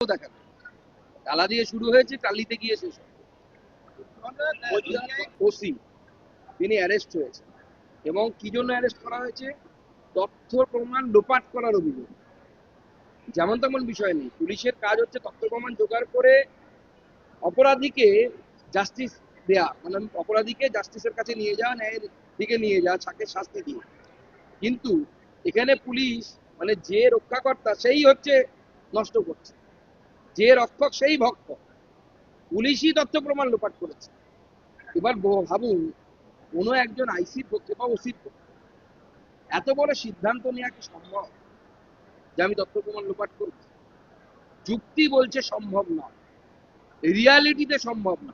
দেখাবে টালা দিয়ে শুরু হয়েছে গিয়ে শেষ ওসি, তিনি অ্যারেস্ট হয়েছে এবং কি জন্য অ্যারেস্ট করা হয়েছে? তথ্য প্রমাণ লোপাট করার অভিযোগ। যেমন তেমন বিষয় নেই। পুলিশের কাজ হচ্ছে তথ্য প্রমাণ জোগাড় করে অপরাধীকে জাস্টিস দেয়া। মানে অপরাধীকে জাস্টিসের কাছে নিয়ে যাওয়া, ন্যায়ের দিকে নিয়ে যাওয়া ছাকে শাস্তি দিয়ে। কিন্তু এখানে পুলিশ মানে যে রক্ষাকর্তা, সেই হচ্ছে নষ্ট করছে। যে রক্ষক সেই ভক্ত। পুলিশই তথ্য প্রমাণ লোপাট করেছে। এবার ভাবুন, কোনো একজন আইসির পক্ষে বা ওসির পক্ষে এত বড় সিদ্ধান্ত নেওয়া কি সম্ভব? যে আমি তথ্য প্রমাণ লোপাট করছি। যুক্তি বলছে সম্ভব নয় রিয়ালিটিতে সম্ভব না।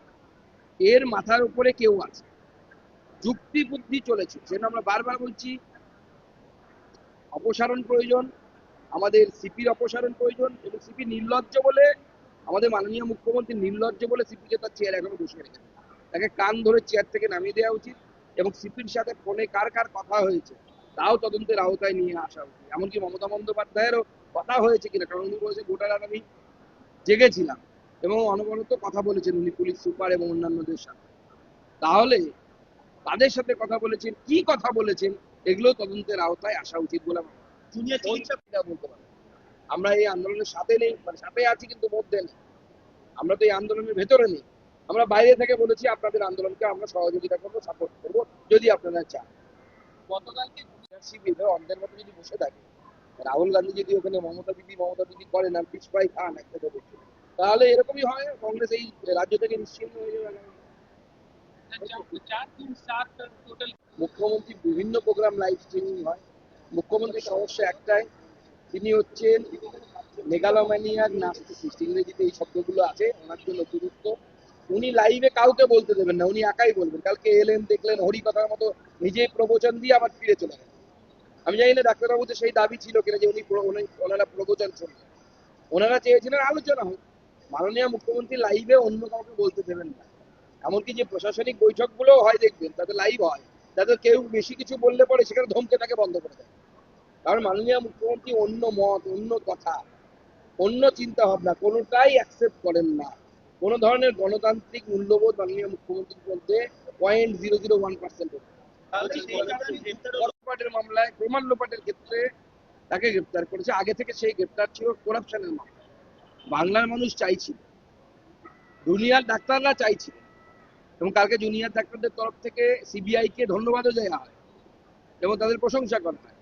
এর মাথার উপরে কেউ আছে। যুক্তি বুদ্ধি চলেছে। সেটা আমরা বারবার বলছি, অপসারণ প্রয়োজন আমাদের সিপির অপসারণ প্রয়োজন এবং সিপি নির্লজ্জ বলে, আমাদের মাননীয় মুখ্যমন্ত্রী নির্লজ্জ বলে সিপিকে তার চেয়ার এখনও বসিয়ে রেখেছে তাকে কান ধরে চেয়ার থেকে নামিয়ে দেওয়া উচিত এবং সিপির সাথে ফোনে কার কার কথা হয়েছে, তাও তদন্তের আওতায় নিয়ে আসা উচিত। এমনকি মমতা বন্দ্যোপাধ্যায়েরও কথা হয়েছে কিনা, কারণ উনি বলেছে গোটা রাত আমি জেগেছিলাম এবং অনবরত কথা বলেছেন উনি পুলিশ সুপার এবং অন্যান্যদের সাথে। তাহলে তাদের সাথে কথা বলেছেন, কি কথা বলেছেন, এগুলো তদন্তের আওতায় আসা উচিত বলে আমার। জুনিয়র বলতে পারে আমরা এই আন্দোলনের সাথে নেই মানে সাথে আছি কিন্তু মধ্যে নেই। আমরা তো এই আন্দোলনের ভেতরে নেই। আমরা বাইরে থেকে বলেছি আপনাদের আন্দোলনকে আমরা সহযোগিতা করব সাপোর্ট করব যদি আপনারা চান। গতকালকে শিবিরে অন্ধের মতো যদি বসে থাকে রাহুল গান্ধী যদি ওখানে মমতা দিদি মমতা দিদি করেন আর পিছপাই খান একসাথে বসে তাহলে এরকমই হয় কংগ্রেস এই রাজ্য থেকে নিশ্চিন্ন হয়ে যাবে। টোটাল মুখ্যমন্ত্রী বিভিন্ন প্রোগ্রাম লাইভ স্ট্রিমিং হয়। মুখ্যমন্ত্রীর সমস্যা একটাই। তিনি হচ্ছেন মেগালোম্যানিয়াক নাস্তিসিস্ট ইংরেজিতে এই শব্দগুলো আছে, ওনার জন্য গুরুত্ব উনি লাইভে কাউকে বলতে দেবেন না, উনি একাই বলবেন। কালকে এলেন দেখলেন হরি কথার মতো নিজেই প্রবচন দিয়ে আবার ফিরে চলে গেলেন। আমি জানি না ডাক্তারবাবুতে সেই দাবি ছিল কিনা যে উনি উনি- ওনারা প্রবচন শুনবেন ওনারা চেয়েছিলেন আলোচনা হোক। মাননীয় মুখ্যমন্ত্রী লাইভে অন্য কাউকে বলতে দেবেন না। এমনকি যে প্রশাসনিক বৈঠকগুলো হয়, দেখবেন, তাতে লাইভ হয়। তাতে কেউ বেশি কিছু বললে পরে সেখানে ধমকে তাকে বন্ধ করে দেয়। কারণ মাননীয় মুখ্যমন্ত্রী অন্য মত অন্য কথা অন্য চিন্তা ভাবনা কোনোটাই অ্যাকসেপ্ট করেন না। কোন ধরনের গণতান্ত্রিক মূল্যবোধ মাননীয় মুখ্যমন্ত্রীর মধ্যে point zero zero one percent মামলায় প্রমাণ লোপাটের ক্ষেত্রে তাকে গ্রেপ্তার করেছে। আগে থেকে সেই গ্রেপ্তার ছিল করাপশনের মামলা বাংলার মানুষ চাইছিল। দুনিয়ার ডাক্তাররা চাইছিল। এবং কালকে জুনিয়র ডাক্তারদের তরফ থেকে সিবিআই কে ধন্যবাদও দেওয়া হয় এবং তাদের প্রশংসা করা হয়।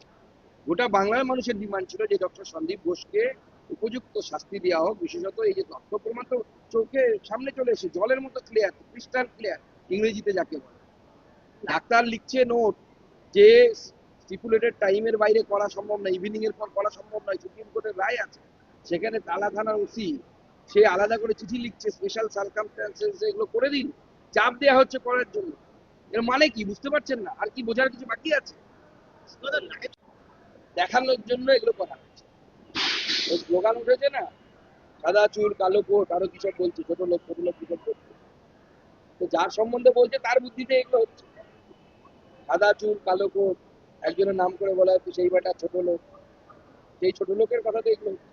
গোটা বাংলার মানুষের ডিমান্ড ছিল যে ডক্টর সন্দীপ ঘোষকে উপযুক্ত শাস্তি দেওয়া হোক, বিশেষত এই যে তথ্য প্রমাণ তো চোখে সামনে চলে এসে জলের মতো ক্লিয়ার ক্রিস্টাল ক্লিয়ার ইংরেজিতে যাকে বলে। ডাক্তার লিখছে নোট যে স্টিপুলেটেড টাইমের বাইরে করা সম্ভব না ইভিনিং এর পর করা সম্ভব নয়, সুপ্রিম কোর্টের রায় আছে। সেখানে তালা থানার ওসি সে আলাদা করে চিঠি লিখছে স্পেশাল সার্কামস্টান্সেস এগুলো করে দিন। চাপ দেওয়া হচ্ছে করার জন্য। এর মানে কি? বুঝতে পারছেন না? আর কি বোঝার কিছু বাকি আছে? দেখানোর জন্য এগুলো করা হচ্ছে। স্লোগান উঠেছে না, সাদা চুল, কালো কোট, আরও কি সব বলছে, ছোট লোক ছোট লোক তো যার সম্বন্ধে বলছে, তার বুদ্ধিতে এগুলো হচ্ছে। সাদা চুল, কালো কোট, একজনের নাম করে বলা হচ্ছে, সেই বেটা ছোট লোক। সেই ছোট লোকের কথাতে এগুলো হচ্ছে।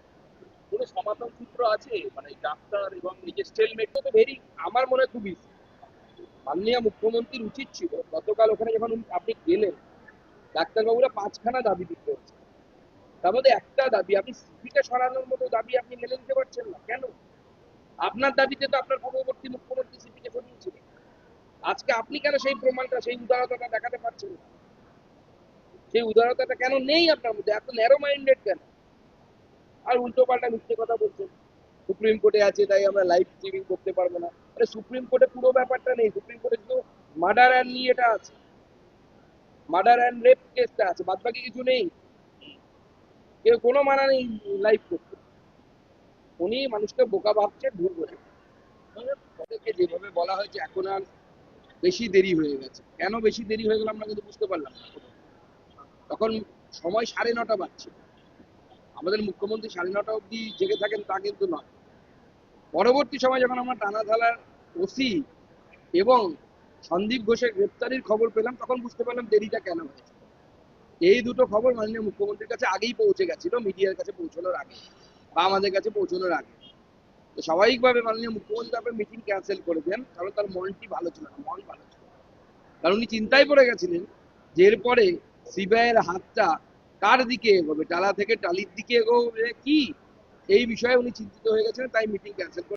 কোনো সমাধান সূত্র আছে? মানে ডাক্তার এবং যে স্টেলমেট তো ভেরি, আমার মনে হয় খুবই মাননীয় মুখ্যমন্ত্রীর উচিত ছিল, গতকাল ওখানে যখন আপনি গেলেন, ডাক্তারবাবুরা পাঁচখানা দাবি দিতে হচ্ছে। তার মধ্যে একটা দাবি, আপনি সিপিকে সরানোর মতো দাবি আপনি মেনে নিতে পারছেন না। কেন? আপনার দাবিতে তো আপনার পূর্ববর্তী মুখ্যমন্ত্রী সিপিকে সরিয়েছিলেন আজকে আপনি কেন সেই প্রমাণটা, সেই উদারতাটা দেখাতে পারছেন না? সেই উদারতাটা কেন নেই আপনার মধ্যে? এত ন্যারো মাইন্ডেড কেন? আর উল্টো পাল্টা মিথ্যে কথা বলছেন। সুপ্রিম কোর্টে আছে, তাই আমরা লাইভ স্ট্রিমিং করতে পারব না। আরে সুপ্রিম কোর্টে পুরো ব্যাপারটা নেই। সুপ্রিম কোর্টে শুধু মার্ডার অ্যান্ড নিয়ে এটা আছে। মার্ডার অ্যান্ড রেপ কেসটা আছে বাদ বাকি কিছু নেই। কেউ কোনো মানা নেই লাইভ করতে। উনি মানুষকে বোকা ভাবছে, ভুল করে তাদেরকে যেভাবে বলা হয়েছে, এখন আর বেশি দেরি হয়ে গেছে। কেন বেশি দেরি হয়ে গেল আমরা কিন্তু বুঝতে পারলাম না। তখন সময় সাড়ে নটা বাজছে। আমাদের মুখ্যমন্ত্রী সাড়ে নটা অবধি জেগে থাকেন তা কিন্তু নয়। পরবর্তী সময় যখন আমরা টানা থালার ওসি এবং সন্দীপ ঘোষের গ্রেপ্তারির খবর পেলাম, তখন বুঝতে পারলাম দেরিটা কেন হয়েছে। এই দুটো খবর মাননীয় মুখ্যমন্ত্রীর কাছে আগেই পৌঁছে গেছিল, মিডিয়ার কাছে পৌঁছানোর আগে বা আমাদের কাছে পৌঁছানোর আগে। তো স্বাভাবিকভাবে মাননীয় মুখ্যমন্ত্রী আপনার মিটিং ক্যান্সেল করে দেন, কারণ তার মনটি ভালো ছিল না, মন ভালো ছিল কারণ উনি চিন্তায় পড়ে গেছিলেন যে এরপরে সিবিআইয়ের হাতটা কার দিকে এগোবে, টালা থেকে টালির দিকে এগোবে কি? এই বিষয়ে উনি চিন্তিত হয়ে গেছেন তাই মিটিং ক্যান্সেল